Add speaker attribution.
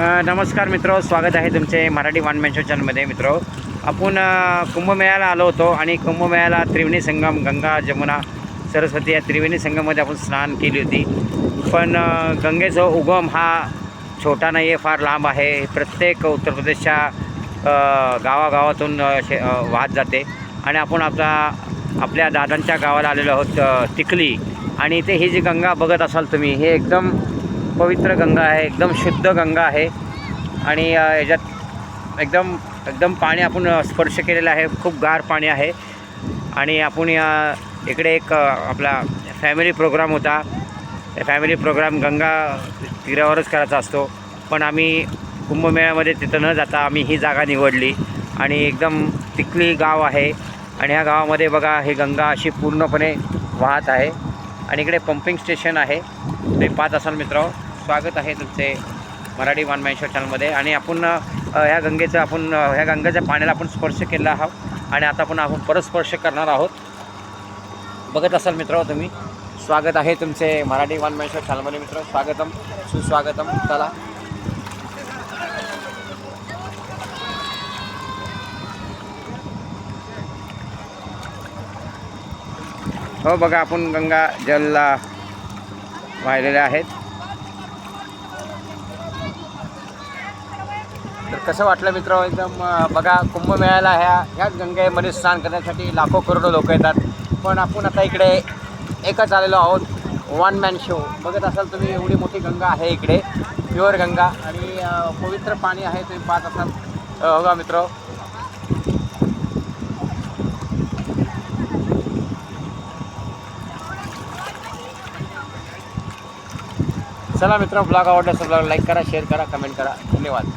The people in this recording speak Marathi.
Speaker 1: नमस्कार मित्र स्वागत आहे तुमचे मराठी वन मॅन शो चॅनलमध्ये मित्र. आपण कुंभमेळ्याला आलो होतो आणि कुंभमेळ्याला त्रिवेणी संगम गंगा जमुना सरस्वती या त्रिवेणी संगममध्ये आपण स्नान केली होती. पण गंगेचा उगम हा छोटा नाही आहे फार लांब आहे. प्रत्येक उत्तर प्रदेशच्या गावागावातून वाहत जाते. आणि आपण आपला आपल्या दादांच्या गावाला आलेलो आहोत तिकली. आणि इथे ही जी गंगा बघत असाल तुम्ही हे एकदम पवित्र गंगा आहे एकदम शुद्ध गंगा आहे. आणि याच्यात एकदम एकदम पाणी आपण स्पर्श केलेलं आहे. खूप गार पाणी आहे. आणि आपण या इकडे एक आपला फॅमिली प्रोग्राम होता. फॅमिली प्रोग्राम गंगा तीरावरच करायचा असतो. पण आम्ही कुंभमेळ्यामध्ये तिथं न जाता आम्ही ही जागा निवडली. आणि एकदम तिकली गाव आहे. आणि ह्या गावामध्ये बघा ही गंगा अशी पूर्णपणे वाहत आहे. आणि इकडे पंपिंग स्टेशन आहे. तुम्ही पाच असाल मित्र स्वागत आहे तुमचे मराठी वन मॅन शो चॅनलमध्ये. आणि आपण ह्या गंगेचं आपण ह्या गंगेच्या पाण्याला आपण स्पर्श केला आहोत. आणि आता आपण आपण परत स्पर्श करणार आहोत. बघत असाल मित्र तुम्ही. स्वागत आहे तुमचे मराठी वन मॅन शो चॅनलमध्ये मित्र. स्वागतम सुस्वागतम चला. हो बघा आपण गंगा जलला वाहिलेल्या आहेत. तर कसं वाटलं मित्र एकदम बघा कुंभमेळ्याला ह्या ह्याच गंगेमध्ये स्नान करण्यासाठी लाखो करोडो लोक येतात. पण आपण आता इकडे एकच आलेलो आहोत वन मॅन शो बघत असाल तुम्ही एवढी मोठी गंगा आहे इकडे प्युअर गंगा. आणि पवित्र पाणी आहे तुम्ही पाहत असाल. हो का मित्र? चला मित्र ब्लॉग आवडला असेल ब्लॉग लाईक करा शेअर करा कमेंट करा. धन्यवाद.